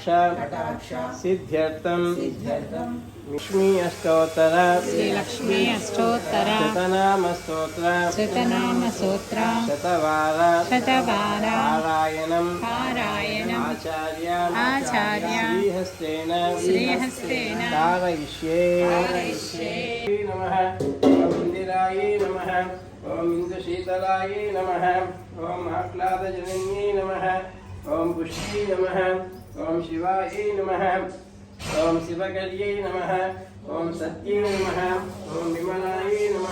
सिद्ध्यर्थम। लक्ष्मी अष्टोत्तर। श्रीलक्ष्मी अष्टोत्तर। शतनाम स्तोत्र। शतनाम स्तोत्र। शतवार। शतवार। पारायणम। पारायणम। आचार्य। आचार्य। श्रीहस्तेन। श्रीहस्तेन। कारयिष्ये नमः। ॐ नमः। ॐ इन्द्रशीतलाय नमः। ॐ आह्लादजनन्यै नमः। ॐ पुष्यै नमः। ఓం శివాయ నమ ఓం శివకర్యే నమ ఓం సత్యే నమ ఓం విమలాయ నమ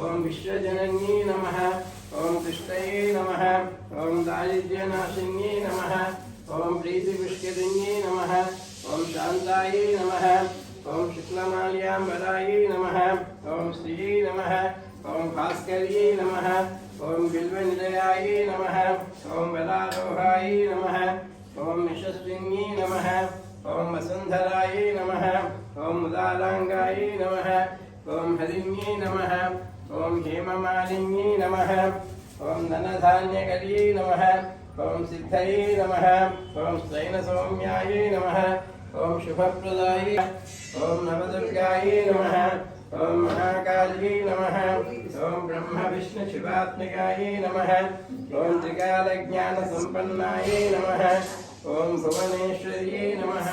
ఓం విశ్వజనన్యై నమ ఓం కృష్ణయే నమ ఓం దారిద్ర్యనాశిన్యై నమ ఓం ప్రీతిపుష్కరిణ్యై నమ ఓం శాంతాయే నమ ఓం శుక్లమాల్యాంబరాయే నమ ఓం శ్రీయే నమ ఓం భాస్కర్యై నమ ఓం బిల్వనిలయాయే నమ ఓం వరారోహాయే నమ ఓం యశస్విన్యే నమ ఓం వసుంధరాయ నమ ఓం ఉదాలాంగాయ నమ ఓం హరిణ్యై నమ ఓం హేమమాలిన్యై నమ ఓం ధనధాన్యకర్యే నమ ఓం సిద్ధయే నమ ఓం స్త్రైన సౌమ్యాయ నమ ఓం శుభప్రదాయ ఓం నవదుర్గాయ నమ ఓం మహాకాళ్యే నమ ఓం బ్రహ్మ విష్ణు శివాత్మికాయ నమ ఓం త్రికాలజ్ఞాన సంపన్నాయే నమః ఓం భువనేశ్వర్యే నమః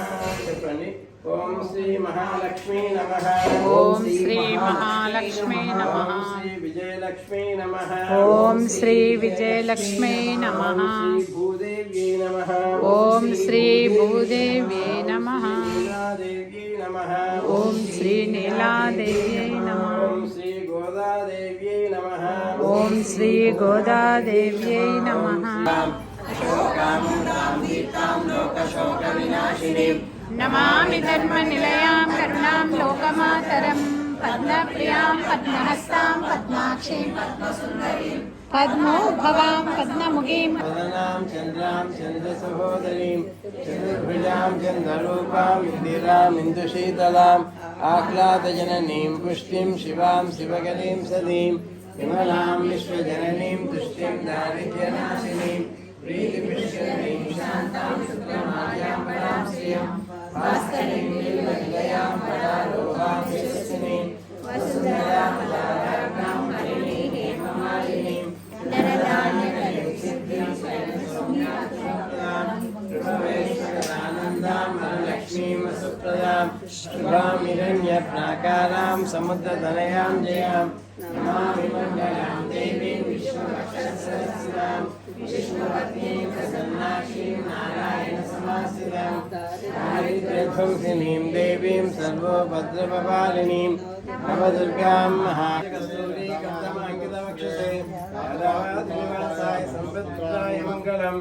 చెప్పండి ఓం శ్రీ మహాలక్ష్మీ నమః ఓం శ్రీ మహాలక్ష్మీ నమః ఓం శ్రీ విజయలక్ష్మీ నమః ఓం శ్రీ విజయలక్ష్మీ నమః ఓం శ్రీ భూదేవ్యై నమః ఓం శ్రీ భూదేవ్యై నమః నీలాదేవ్యై నమః ఓం శ్రీ నీలాదేవ్యై నమః ఓం శ్రీ గోదాదేవ్యై నమః ఓం శ్రీ గోదాదేవ్యై నమః నమామి ధర్మ నిలయాం కరుణాం లోకమాతరం. పద్మప్రియాం పద్మహస్తాం పద్మాక్షీం. పద్మోద్భవాం పద్మముఖీం. వదనాం చంద్రాం చంద్రసహోదరీం. చతుర్భుజాం చంద్రరూపాం ఇందిరాం ఇందుశీతలాం. ఆహ్లాదజననీం పుష్టిం శివాం శివగరీం సదీం విమలాం విశ్వజననీం తుష్టిం దారిద్ర్యనాశినీం. ప్రీతిపుష్కరీం शुभामिरण्यप्राकारां समुद्रतनयां जयां नमामि मङ्गलां देवीं विष्णुपक्षसहस्रां विष्णुपत्नीं प्रसन्नाक्षीं नारायणसमाश्रितां दारिद्र्यध्वंसिनीं देवीं सर्वोभद्रपपालिनीं नवदुर्गां महाकस्तूरीकर्तमाङ्कितवक्षसे राधावादिनिवासाय सम्पत्पुत्राय मङ्गलम्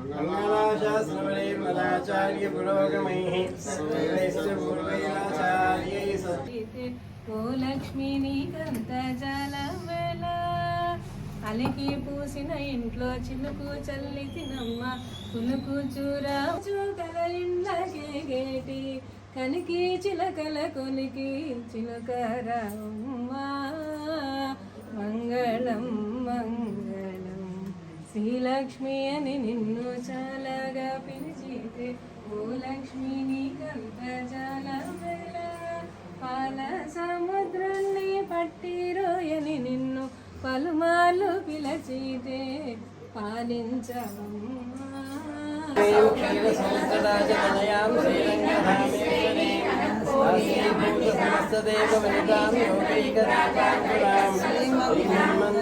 मङ्गलाशास्त्रवरे मदाचार्य पुरोगमैः सर्वैश्च पूर्वैराचार्यैः सत्य ఓ లక్ష్మి నీకంత జలవెల అలికి పూసిన ఇంట్లో చిలుకు చల్లి తినమ్మ పులుకు చూరా చూకల ఇండ్లకేటి కనికి చిలకల కొలికి చిలకరమ్మ మంగళం మంగళం శ్రీలక్ష్మి అని నిన్ను చాలాగా పిలిచితే ఓ లక్ష్మి నీకంత చాలా పాల సముద్రాన్ని పట్టి రోయని నిన్ను పలుమాలు పిలచితే పాలించవమ్మా. శ్రీమతి